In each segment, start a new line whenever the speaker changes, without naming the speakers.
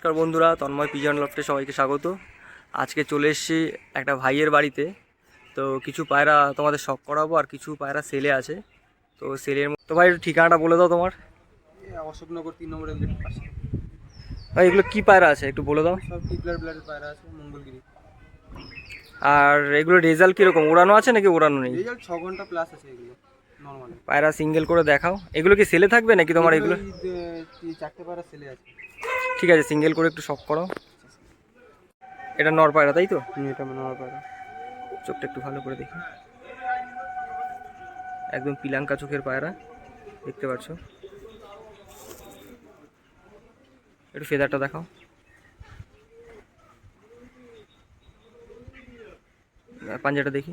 নমস্কার বন্ধুরা তন্ময় পিজন লফটে সবাইকে স্বাগত। আজকে চলে এসেছি একটা ভাইয়ের বাড়িতে। তো কিছু পায়রা তোমাদের শখ করাবো আর কিছু পায়রা সেলে আছে। তো সেলের তো ভাই ঠিকানাটা বলে দাও তোমার।
অশোকনগর তিন পাশে।
ভাই এগুলো কি পায়রা আছে? একটু বলে দাও।
সব টিপলার ব্লাডের পায়রা আছে মঙ্গলগিরি।
আর এগুলো রেজাল্ট কীরকম? উড়ানো আছে নাকি উড়ানো নেই?
রেজাল্ট ছ ঘণ্টা প্লাস আছে এগুলো
পায়রা সিঙ্গেল করে দেখাও। এগুলো কি সেলে থাকবে নাকি তোমার এগুলো
চারটে পায়রা সেলে আছে।
ঠিক আছে সিঙ্গেল করে একটু শখ করো। এটা নর পায়রা তাই তো?
এটা মনোহর পায়রা
চোখটা একটু ভালো করে দেখি। একদম পিলাঙ্কা চোখের পায়রা দেখতে পাচ্ছ? একটু ফেদারটা দেখাও। পাঞ্জাটা দেখি।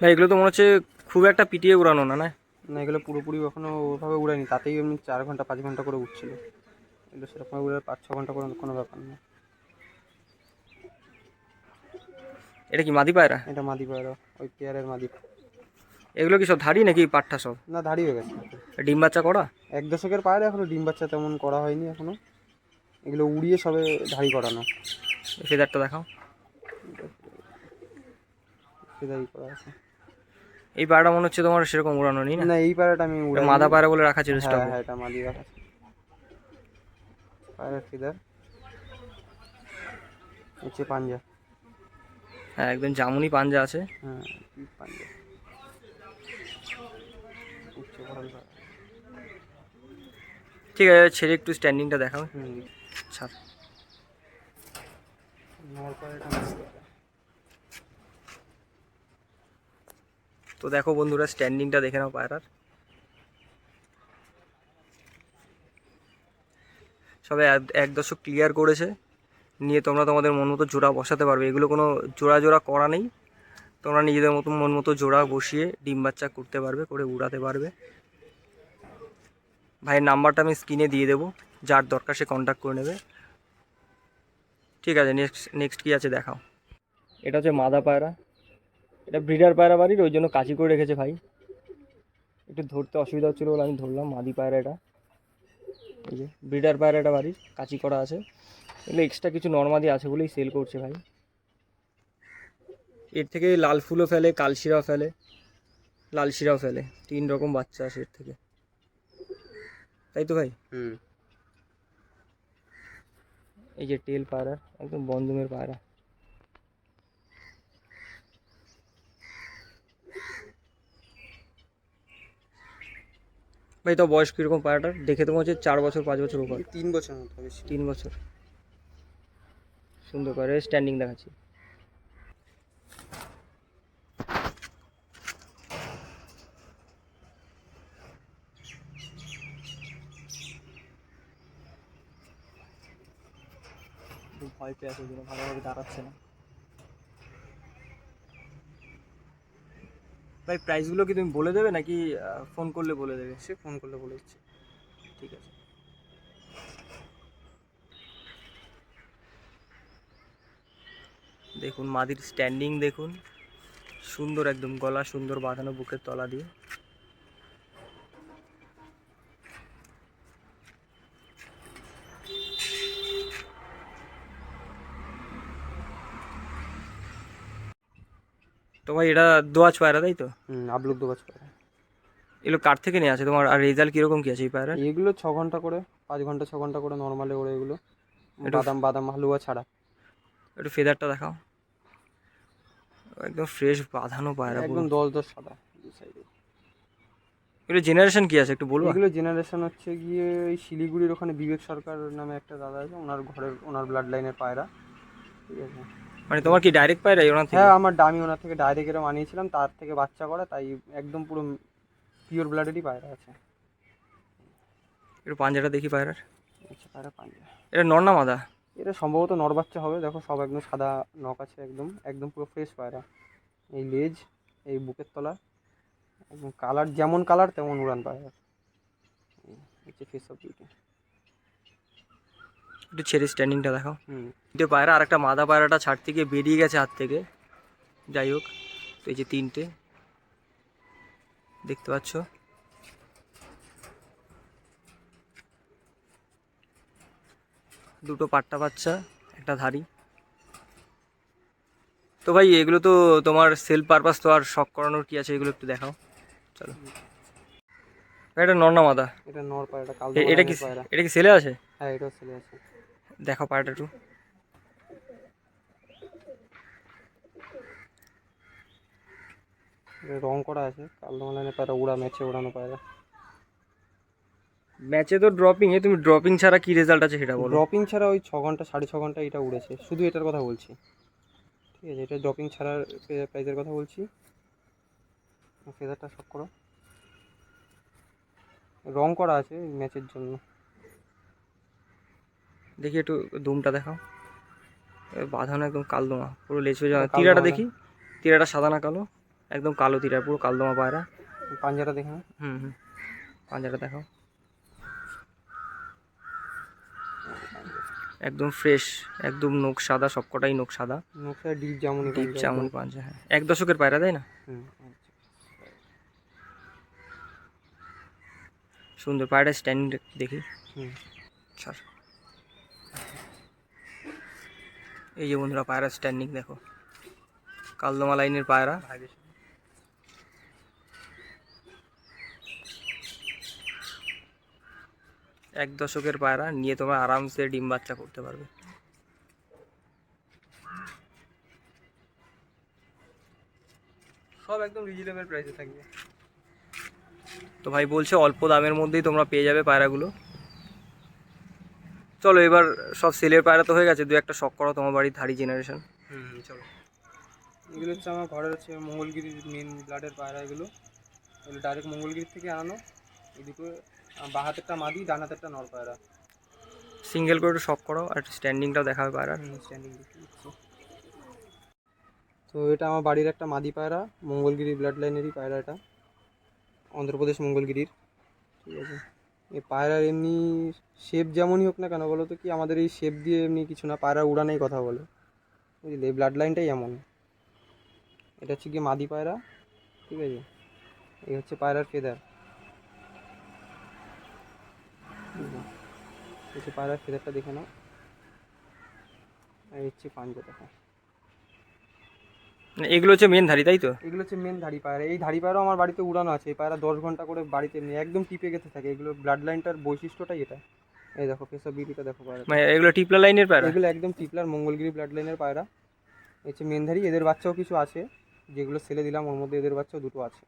ভাই এগুলো তো মনে হচ্ছে খুব একটা পিটিয়ে উড়ানো না না?
না এগুলো পুরোপুরি কখনো ওভাবে উড়ায়নি। তাতেই এমনি চার ঘণ্টা পাঁচ ঘণ্টা করে উঠছিল। এগুলো সেরকম উড়ে পাঁচ ছ ঘণ্টা করে কোনো ব্যাপার না।
এটা কি মাদি পায়রা?
এটা মাদি পায়রা ওই পেয়ারের মাদি।
এগুলো কি সব ধাড়ি নাকি পাট্টা সব?
না দাঁড়ি হয়ে গেছে।
ডিম বাচ্চা করা?
এক দশকের পায়রা এখনও ডিম বাচ্চা তেমন করা হয়নি এখনও। এগুলো উড়িয়ে সবে ধাড়ি করানো।
ফেদারটা দেখাও।
সেটাই করা আছে।
এই পায়রাটা মনে হচ্ছে তোমার সেরকম উড়ানো নেই না?
না এই পায়রাটা আমি
এটা মাদা পায়রা বলে রাখা ছিল
হ্যাঁ
স্টকে
হ্যাঁ এটা মাদি রাখা পায়রার ফিদার। হচ্ছে পাঞ্জা।
হ্যাঁ একদম জামুনি পাঞ্জা আছে।
হ্যাঁ পাঞ্জা।
ঠিক আছে ছেড়ে একটু স্ট্যান্ডিংটা দেখাও।
হুম
ছাড়
নর পায়রাটা মাদি পায়রা।
তো দেখো বন্ধুরা স্ট্যান্ডিংটা দেখে নাও পায়রার। সবে এক- দশক ক্লিয়ার করেছে। নিয়ে তোমরা তোমাদের মন মতো জোড়া বসাতে পারবে। এগুলো কোনো জোড়া জোড়া করা নেই। তোমরা নিজেদের মতো মন মতো জোড়া বসিয়ে ডিম বাচ্চা করতে পারবে, করে উড়াতে পারবে। ভাইয়ের নাম্বারটা আমি স্ক্রিনে দিয়ে দেবো। যার দরকার সে কন্ট্যাক্ট করে নেবে। ঠিক আছে নেক্সট নেক্সট কী আছে দেখাও। এটা হচ্ছে মাদা পায়রা। এটা ব্রিডার পায়রা বাড়ির ওই জন্য কাঁচি করে রেখেছে ভাই। একটু ধরতে অসুবিধা হচ্ছিল বলে আমি ধরলাম মাদি পায়রা এটা। এই যে ব্রিডার পায়রা এটা বাড়ির কাঁচি করা আছে। এগুলো এক্সট্রা কিছু নর্মাদি আছে বলেই সেল করছে ভাই। এর থেকে লাল ফুলও ফেলে কালশিরাও ফেলে লাল শিরাও ফেলে। তিন রকম বাচ্চা আসে এর থেকে। তাই তো ভাই?
হুম।
এই যে টেল পায়রা একদম বন্ধমের পায়রা। ভাই তো বয়স কীরকম পায়রাটার দেখে তো মনে হচ্ছে চার বছর পাঁচ বছর উপর।
তিন বছর মতো
তিন বছর। সুন্দর করে স্ট্যান্ডিং দেখাচ্ছি। ভয় পেয়ে আছে ভালোভাবে দাঁড়াচ্ছে না। ভাই প্রাইসগুলো কি তুমি বলে দেবে নাকি ফোন করলে বলে দেবে?
সে ফোন করলে বলে দিচ্ছে।
ঠিক আছে। দেখুন, মাদির স্ট্যান্ডিং দেখুন। সুন্দর একদম গলা সুন্দর বাঁধানো বুকের তলা দিয়ে। তো ভাই এটা দোয়াজ পায়রা তাই তো?
হুম আবলুক দোবাজ পায়রা।
এগুলো কার থেকে নিয়ে আছে তোমার আর রেজাল্ট কীরকম কী আছে এই পায়রা
এগুলো ছ ঘণ্টা করে পাঁচ ঘণ্টা ছ ঘণ্টা করে নর্মালে ওড়ে এগুলো। বাদাম বাদাম হালুয়া ছাড়া।
একটু ফেদারটা দেখাও। একদম ফ্রেশ বাঁধানো পায়রা।
একদম দশ দশ সাদা
এগুলো জেনারেশন কি আছে? একটু বলব?
এগুলো জেনারেশন হচ্ছে গিয়ে ওই শিলিগুড়ির ওখানে বিবেক সরকার নামে একটা দাদা আছে ওনার ঘরের ওনার ব্লাড লাইনের পায়রা। ঠিক আছে?
মানে তোমার কি ডাইরেক্ট পায়রা ওনার থেকে?
হ্যাঁ আমার দামি ওনার থেকে ডাইরেক্ট এরম আনিয়েছিলাম তার থেকে বাচ্চা করা তাই একদম পুরো পিওর ব্লাডেরই পায়রা আছে।
একটু পাঞ্জাটা দেখি পায়রার
আচ্ছা পায়রা পাঞ্জা।
এটা নর না মাদা?
এটা সম্ভবত নর বাচ্চা হবে দেখো সব একদম সাদা নখ আছে একদম একদম পুরো ফ্রেশ পায়রা এই লেজ এই বুকের তলা একদম কালার যেমন কালার তেমন উড়ান পায়রা। এই হচ্ছে ফেস অফ বিউটি
একটু ছেড়ে স্ট্যান্ডিংটা দেখাও। তিনটে পায়রা আর একটা মাদা পায়রাটা ছাড় থেকে বেরিয়ে গেছে হাত থেকে। যাই হোক তো এই যে তিনটে। দেখতে পাচ্ছ? দুটো পাট্টা বাচ্চা একটা ধারি তো ভাই এগুলো তো তোমার সেল পারপাস তো আর শখ করানোর কি আছে? এগুলো একটু দেখাও। চলো। এটা নর না মাদা?
এটা নর পায়রা
এটা কি এটা কি সেলে আছে?
হ্যাঁ এটাও সেলে আছে।
দেখো পায়রাটা একটু
রং করা আছে কাল দমালানের পায়রা উড়া ম্যাচে উড়ানো পায়রা।
ম্যাচে তো ড্রপিং এ তুমি ড্রপিং ছাড়া কি রেজাল্ট আছে সেটা বলো।
ড্রপিং ছাড়া ওই ছ ঘণ্টা সাড়ে ছ ঘণ্টা এটা উড়েছে। শুধু এটার কথা বলছি। ঠিক আছে এটা ড্রপিং ছাড়ার প্রাইজের কথা বলছি। ফেদারটা সব করো। রং করা আছে ম্যাচের জন্য।
দেখি একটু দুমটা দেখাও। বাঁধানো একদম কালদোমা পুরো লেচু তিরাটা দেখি তিরাটা সাদা না কালো? একদম কালো তিরা পুরো কালদোমা পায়রা।
পাঞ্জাটা দেখে না
হুম হুম পাঞ্জাটা দেখাও। একদম ফ্রেশ একদম নোক সাদা সবকটাই নোক সাদা।
ডিপ যেমনই
ডিপ
পাঞ্জা
চামন
একদম।
পাঞ্জা হ্যাঁ। এক দশকের পায়রা তাই না?
আচ্ছা।
সুন্দর পায়রা স্ট্যান্ড দেখি।
হুম।
ছাড়। এই যে বন্ধুরা পায়রা স্ট্যান্ডিং দেখো। কালদমা লাইনের পায়রা। এক দশকের পায়রা নিয়ে তোমরা আরামসে ডিম বাচ্চা করতে পারবে।
সব একদম রিজনেবল প্রাইসে থাকবে।
তো ভাই বলছে অল্প দামের মধ্যেই তোমরা পেয়ে যাবে পায়রাগুলো। চলো এবার সব সেলের পায়রা তো হয়ে গেছে দু একটা শখ করো তোমার বাড়ির ধারি জেনারেশন
হুম চলো। এগুলো হচ্ছে আমার ঘরের হচ্ছে মঙ্গলগিরির মেন ব্লাডের পায়রা এগুলো। এগুলো ডাইরেক্ট মঙ্গলগিরি থেকে আনো। এদিকে বাঁ হাতেরটা মাদি ডান হাতেরটা নর পায়রা।
সিঙ্গেল করে একটু শখ করো আর স্ট্যান্ডিংটাও দেখাবে পায়রা।
স্ট্যান্ডিং তো এটা আমার বাড়ির একটা মাদি পায়রা মঙ্গলগিরি ব্লাড লাইনেরই পায়রা এটা। অন্ধ্রপ্রদেশ মঙ্গলগিরির। ঠিক আছে। এই পায়রার এমনি শেপ যেমনই হোক না কেন বলো তো কি, আমাদের এই শেপ দিয়ে এমনি কিছু না, পায়রা উড়ানেই কথা বলে। বুঝলি? এই ব্লাড লাইনটাই এমন। এটা হচ্ছে গিয়ে মাদি পায়রা, ঠিক আছে? এই হচ্ছে পায়রার ফেদার পায়রার ফেদারটা দেখে নাও। এই হচ্ছে পাঞ্জা দেখা
এগুলো হচ্ছে মেন ধারি তাই তো?
এগুলো হচ্ছে মেন ধাড়ি পায়রা এই ধাড়ি পায়রাও আমার বাড়িতে উড়ানো আছে। এই পায়রা দশ ঘণ্টা করে বাড়িতে নিয়ে একদম টিপে গেতে থাকে। এগুলো ব্লাড লাইনটার বৈশিষ্ট্যটাই এটা। এই দেখো পেশা বিটিটা দেখো পায়রা
মানে এগুলো টিপলা লাইনের পায়রা
এগুলো একদম টিপলার মঙ্গলগিরি ব্লাড লাইনের পায়রা এই হচ্ছে মেন ধাড়ি। এদের বাচ্চাও কিছু আছে। যেগুলো ছেলে দিলাম ওর মধ্যে এদের বাচ্চাও দুটো আছে।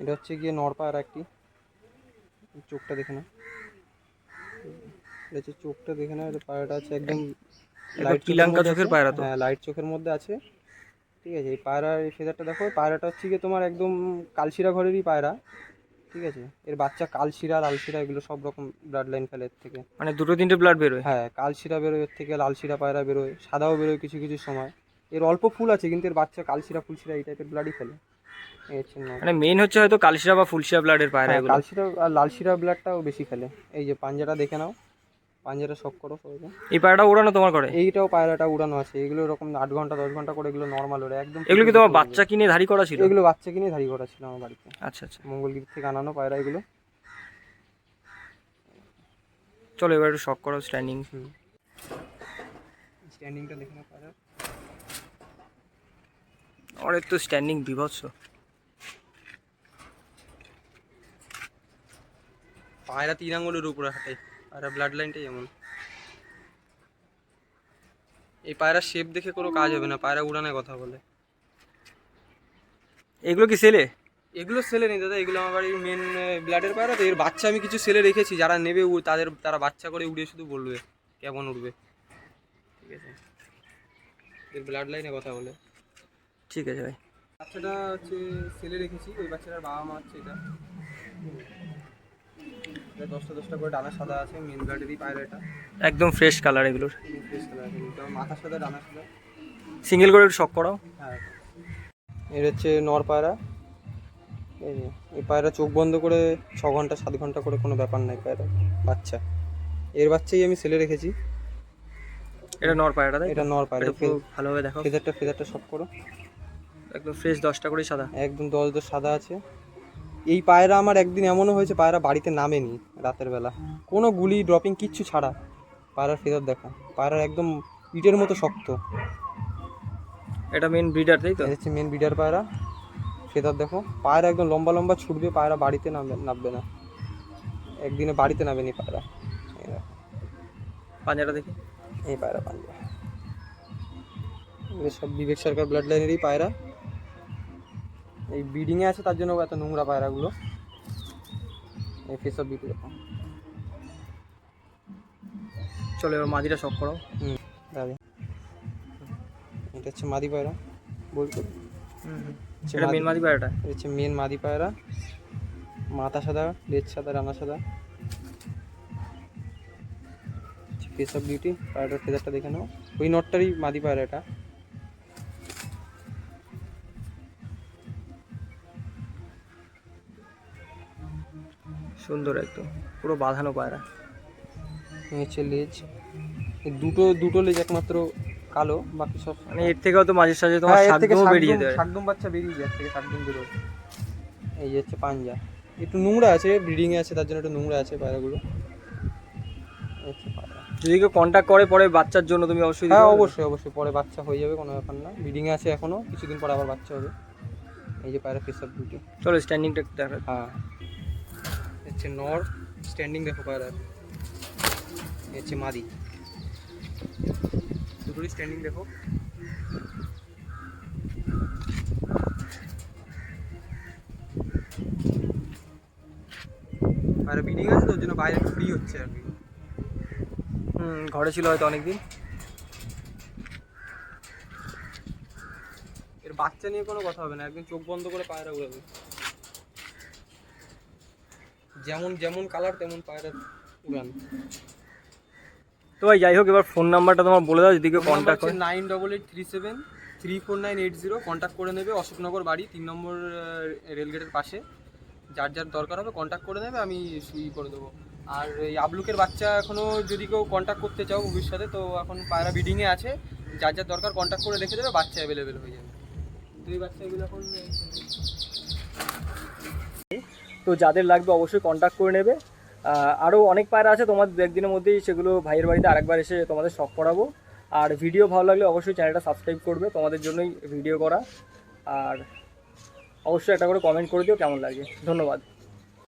এটা হচ্ছে গিয়ে নর পায়রা একটি। চোখটা দেখে না এটা হচ্ছে চোখটা দেখে না এটা পায়রাটা আছে একদম
কিলাঙ্কা চোখের পায়রা তো।
হ্যাঁ লাইট চোখের মধ্যে আছে। ঠিক আছে এই পায়রার এই ফেদারটা দেখো পায়রাটা হচ্ছে গিয়ে তোমার একদম কালশিরা ঘরেরই পায়রা। ঠিক আছে এর বাচ্চা কালশিরা লালশিরা এগুলো সব রকম ব্লাড লাইন ফেলে এর থেকে।
মানে দুটো তিনটে ব্লাড বেরোয়?
হ্যাঁ কালশিরা বেরোয় এর থেকে লালশিরা পায়রা বেরোয় সাদাও বেরোয় কিছু কিছু সময়। এর অল্প ফুল আছে কিন্তু এর বাচ্চা কালশিরা ফুলশিরা এই টাইপের ব্লাডই ফেলে।
মানে মেন হচ্ছে হয়তো কালশিরা বা ফুলশিরা ব্লাডের পায়রা
হ্যাঁ,
এগুলো।
কালশিরা আর লালশিরা ব্লাডটাও বেশি ফেলে। এই যে পাঞ্জাটা দেখে নাও। পাঞ্জাটা সব করো সবাইকে।
এই পায়রাটা উড়ানো তোমার করে?
এইটাও পায়রাটা উড়ানো আছে। এগুলো এরকম আট ঘণ্টা দশ ঘণ্টা করে এগুলো নর্মাল ওরা একদম
এগুলো কি তোমার বাচ্চা কিনে ধারি করা ছিল?
এগুলো বাচ্চা কিনে ধারি করা ছিল আমার বাড়িতে।
আচ্ছা আচ্ছা।
মঙ্গলগিরি থেকে আনানো পায়রা এগুলো।
চলো এবার একটু শখ করো স্ট্যান্ডিং
স্ট্যান্ডিংটা দেখে নাও পায়রা
অনেক তো স্ট্যান্ডিং বিভৎস।
পায়রা তিন আঙুলের উপরে হাঁটে। পায়রা ব্লাড লাইনটাই এমন। এই পায়রা শেপ দেখে কোনো কাজ হবে না পায়রা উড়ানের কথা বলে।
এগুলো কি সেলে
এগুলো সেলে নেই দাদা এগুলো আমার বাড়ির মেন ব্লাডের পায়রা তো এর বাচ্চা আমি কিছু সেলে রেখেছি যারা নেবে তাদের তারা বাচ্চা করে উড়িয়ে শুধু বলবে কেমন উঠবে ঠিক আছে? এর ব্লাড লাইনে কথা বলে।
ঠিক আছে ভাই।
বাচ্চাটা হচ্ছে সেলে রেখেছি ওই বাচ্চাটার বাবা মা হচ্ছে এটা। দশটা দশটা করে ডানা সাদা আছে মেন ব্লাডেরই পায়রা এটা।
একদম ফ্রেশ কালার এগুলোর।
ফ্রেশ কালার মাথা সাদা ডানা সাদা?
সিঙ্গেল করে একটু শখ করাও।
হ্যাঁ। এর হচ্ছে নর পায়রা। এই পায়রা চোখ বন্ধ করে ছ ঘণ্টা সাত ঘণ্টা করে কোনো ব্যাপার নাই পায়রা বাচ্চা। এর বাচ্চাই আমি সেলে রেখেছি।
এটা নর পায়রাটা তাই
এটা নর পায়রা
ভালোভাবে দেখো।
ফেদারটা ফেদারটা সব করো।
একদম ফ্রেশ দশটা করেই সাদা।
একদম দশ দশ সাদা আছে। এই পায়রা আমার একদিন এমনও হয়েছে পায়রা বাড়িতে নামেনি রাতের বেলা। কোনো গুলি ড্রপিং কিচ্ছু ছাড়া। পায়রার ফেদার দেখো। পায়রার একদম ইটের মতো শক্ত।
এটা মেন ব্রিডার তাই তো?
হচ্ছে মেন ব্রিডার পায়রা। ফেদার দেখো। পায়রা একদম লম্বা লম্বা ছুটবে পায়রা বাড়িতে নামবে নামবে না। একদিনে বাড়িতে নামেনি পায়রা।
পাঞ্জাটা দেখি।
এই পায়রা পাঞ্জা। সব বিবেক সরকার ব্লাড লাইনেরই পায়রা। এই ব্রিডিংয়ে আছে তার জন্য এত নোংরা পায়রাগুলো। এই ফেস অফ দেখো
চলো এবার মাদিটা শখ করো।
হুম এটা হচ্ছে মাদি পায়রা বলতো
সেটা মেন মাদি পায়রাটা?
এটা হচ্ছে মেন মাদি পায়রা। মাথা সাদা লেজ সাদা রানা সাদা। ফেস অফ বিউটি পায়রাটার ফেদারটা দেখে নাও। ওই নটটারই মাদি পায়রা এটা।
সুন্দর একদম পুরো বাঁধানো পায়রা।
হচ্ছে লেজ। দুটো দুটো লেজ একমাত্র কালো বাকি সব
মানে এর থেকেও তো মাঝে সাঝে তোমার
হ্যাঁ, এর
বেরিয়ে
শাকদম-
যেতে
শাকদম বাচ্চা বেরিয়ে যায় থেকে শাকদম বেরোয়। এই যে হচ্ছে পাঞ্জা। একটু নোংরা আছে ব্রিডিংয়ে আছে তার জন্য একটু নোংরা আছে পায়রাগুলো।
যদি কেউ কন্ট্যাক্ট করে পরে বাচ্চার জন্য তুমি অবশ্যই
হ্যাঁ অবশ্যই অবশ্যই পরে বাচ্চা হয়ে যাবে কোনো ব্যাপার না। ব্রিডিংয়ে আছে এখনও কিছুদিন পরে আবার বাচ্চা হবে। এই যে পায়রা ফেস অফ বিউটি
চলো স্ট্যান্ডিংটা দেখা
হ্যাঁ। এ হচ্ছে নর স্ট্যান্ডিং দেখো এ হচ্ছে মাদি। দুটোরই স্ট্যান্ডিং দেখো। পায়রা ব্রিডিং আছে তো, ওর জন্য বাইরে ফ্রি হচ্ছে আর কি।
হুম, ঘরে ছিল হয়তো অনেকদিন।
এর বাচ্চা নিয়ে কোনো কথা হবে না একদম চোখ বন্ধ করে পায়রা উড়াবে। যেমন যেমন কালার তেমন পায়রা উড়ান।
তো ভাই যাই হোক এবার ফোন নাম্বারটা তোমার বলে দাও যদি কেউ কন্ট্যাক্ট করে।
Nine double eight three seven three four nine eight zero contact করে নেবে অশোকনগর বাড়ি তিন নম্বর রেলগেটের পাশে। যার যার দরকার হবে কন্ট্যাক্ট করে নেবে আমি সুই করে দেবো। আর এই আবলুকের বাচ্চা এখনও যদি কেউ কন্ট্যাক্ট করতে চাও ভবিষ্যতে তো এখন পায়রা বিডিংয়ে আছে। যার যার দরকার কন্ট্যাক্ট করে রেখে দেবে বাচ্চা অ্যাভেলেবেল হয়ে যাবে। তো এই বাচ্চাগুলো এখন
তো যাদের লাগবে অবশ্যই কন্ট্যাক্ট করে নেবে। আরও অনেক পায়রা আছে, তোমাদের দু একদিনের মধ্যেই সেগুলো ভাইয়ের বাড়িতে আরেকবার এসে তোমাদের শখ করাবো। আর ভিডিও ভালো লাগলে অবশ্যই চ্যানেলটা সাবস্ক্রাইব করবে, তোমাদের জন্যই ভিডিও করা। আর অবশ্যই একটা করে কমেন্ট করে দিও, কেমন লাগে। ধন্যবাদ।